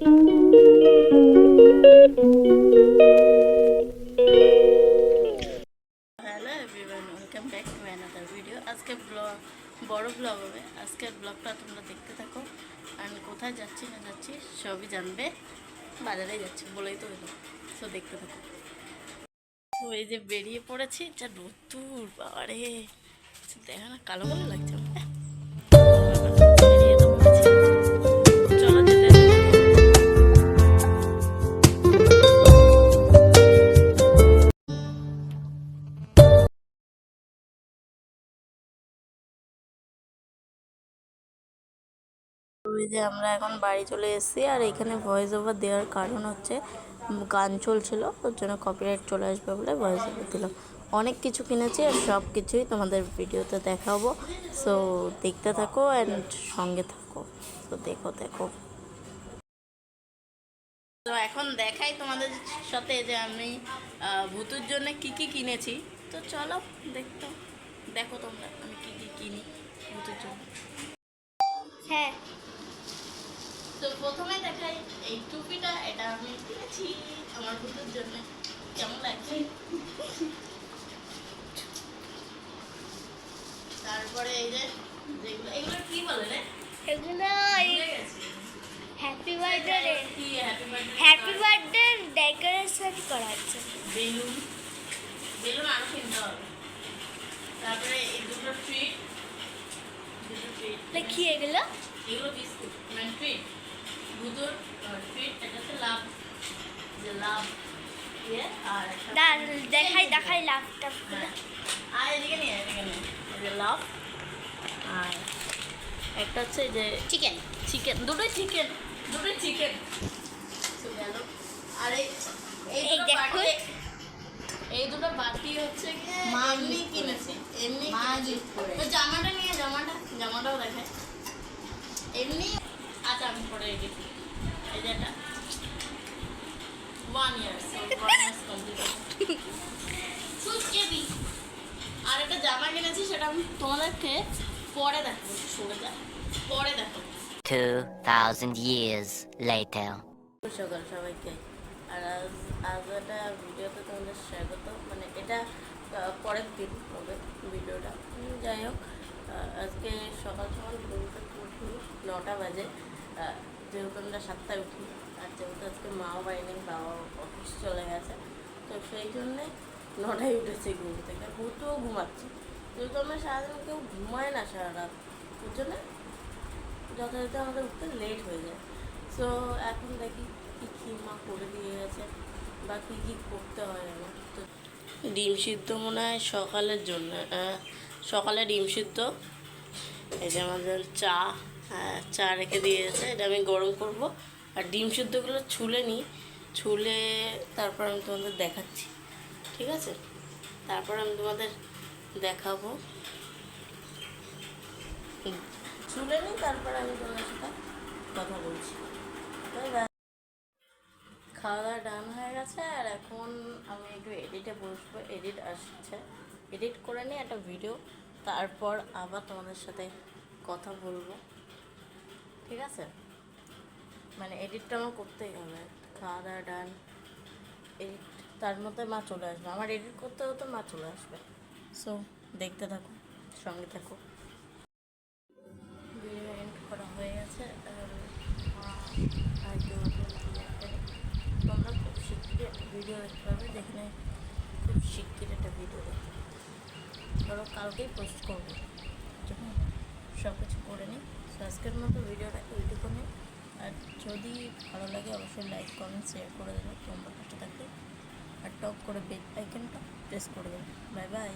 Hello everyone welcome back to another video আজকে blog বড় blog হবে। আজকের ব্লগটা তোমরা দেখতে থাকো। আর কোথায় যাচ্ছি, না যাচ্ছি, সবই জানবে। বাজারে যাচ্ছি বলেই তো হলো। সো দেখতে থাকো। তো এই যে বেরিয়ে পড়েছি, যা নতুন, বাবারে। দেখা না, কালো কালো লাগছে আমার। যে আমরা এখন বাড়ি চলে এসেছি আর এখানে ভয়েস ওভার দেওয়ার কারণ হচ্ছে গান চলছিল, ওর জন্য কপিরাইট চলে আসবে বলে ভয়েস ওভার দিলাম অনেক কিছু কিনেছি আর সব কিছুই তোমাদের ভিডিওতে দেখাবো। সো দেখতে থাকো অ্যান্ড সঙ্গে থাকো। তো দেখো দেখো। তো এখন দেখাই তোমাদের সাথে যে আমি ভুতুর জন্য কি কি কিনেছি। তো চলো, দেখতো, দেখো তোমরা আমি কি কি কিনি ভুতুর জন্য। হ্যাঁ তো প্রথমে দেখাই এই টুপিটা এটা আমি কিনেছি আমার ভুতুর জন্য। কেমন লাগছে? তারপরে এই যে যেগুলো এগুলো কি বলে রে? এগুলো happy birthday happy birthday decoration করা হচ্ছে বেলুন। বেলুন আরও কিনতে হবে। তারপরে এই দুটো ট্রিট দুটো ট্রিট কি এগুলো? এগুলো বিস্কুট মানে ট্রিট দুধুর ট্রিট এটা হচ্ছে লাভ যে লাভ ইয়ে আর একটা দাঁড় দেখাই দেখাই লাভটা হ্যাঁ। আর এদিকে নিয়ে এদিকে নিয়ে। লাভ আর একটা হচ্ছে যে চিকেন চিকেন দুটোই চিকেন দুটোই চিকেন আর এই এই এই দুটো। বাটি হচ্ছে মা এমনি কিনেছি। এমনি মা কিনেছি। করে। তো জামাটা নিয়ে জামাটা জামাটাও দেখে। এমনি আচ্ছা আমি পরে এই দেখি কমপ্লিট সুচকেবি আর একটা জামা কিনেছি সেটা আমি তোমাদেরকে পরে দেখো সরে যা পরে দেখো 2,000 years later. সকাল সবাইকে। আর আজ আজ একটা ভিডিওতে তোমাদের স্বাগত। মানে এটা পরের দিন হবে ভিডিওটা। যাই হোক আজকে সকাল সকাল ঘুম থেকে উঠি নটা বাজে। যেহেতু আমরা সাতটায় উঠি, আর যেহেতু আজকে মাও বাড়ি বাবা অফিস চলে গেছে, তো সেই জন্যে নটায় উঠেছে ঘুম থেকে। ভূতও ঘুমাচ্ছে। যেহেতু আমরা সারাদিন কেউ ঘুমায় না সারা রাত ওর জন্য যথাযথ আমাদের উঠতে লেট হয়ে যায়। সো এখন দেখি কী কী মা করে দিয়ে গেছে বা কী কী করতে হয় আমার। তো ডিম সিদ্ধ মনে হয় সকালের জন্য সকালে ডিম সিদ্ধ, এই যে আমাদের চা চা রেখে দিয়েছে, এটা আমি গরম করব। আর ডিম সিদ্ধগুলো ছুলে নিই ছুলে তারপর আমি তোমাদের দেখাচ্ছি, ঠিক আছে? তারপর আমি তোমাদের দেখাবো। ছুলে নিই তারপর আমি তোমাদের সাথে কথা বলছি. খাওয়া দাওয়া ডান হয়ে গেছে, আর এখন আমি একটু এডিটে বসবো এডিট আসছে। এডিট করে নিই একটা ভিডিও তারপর আবার তোমাদের সাথে কথা বলব। ঠিক আছে? মানে এডিটটা আমার করতেই হবে। খাওয়া দাওয়া ডান এডিট তার মধ্যে মা চলে আসবে। আমার এডিট করতে হতে মা চলে আসবে। সো দেখতে থাকো, সঙ্গে থাকো। ভিডিও এন্ড করা হয়ে গেছে তোমরা খুব শিগগিরই একটা ভিডিও দেখতে পাবে। যেখানে খুব শিগগির একটা ভিডিও দেখতে ধরো কালকেই পোস্ট করব। সব কিছু করে নিই। So, আজকের মতো ভিডিওটা এইটুকুনি। আর যদি ভালো লাগে অবশ্যই লাইক কমেন্ট শেয়ার করে দেবে তোমরা পাশে থাকবে আর টপ করে বেল আইকনটা প্রেস করে দেবে। Bye bye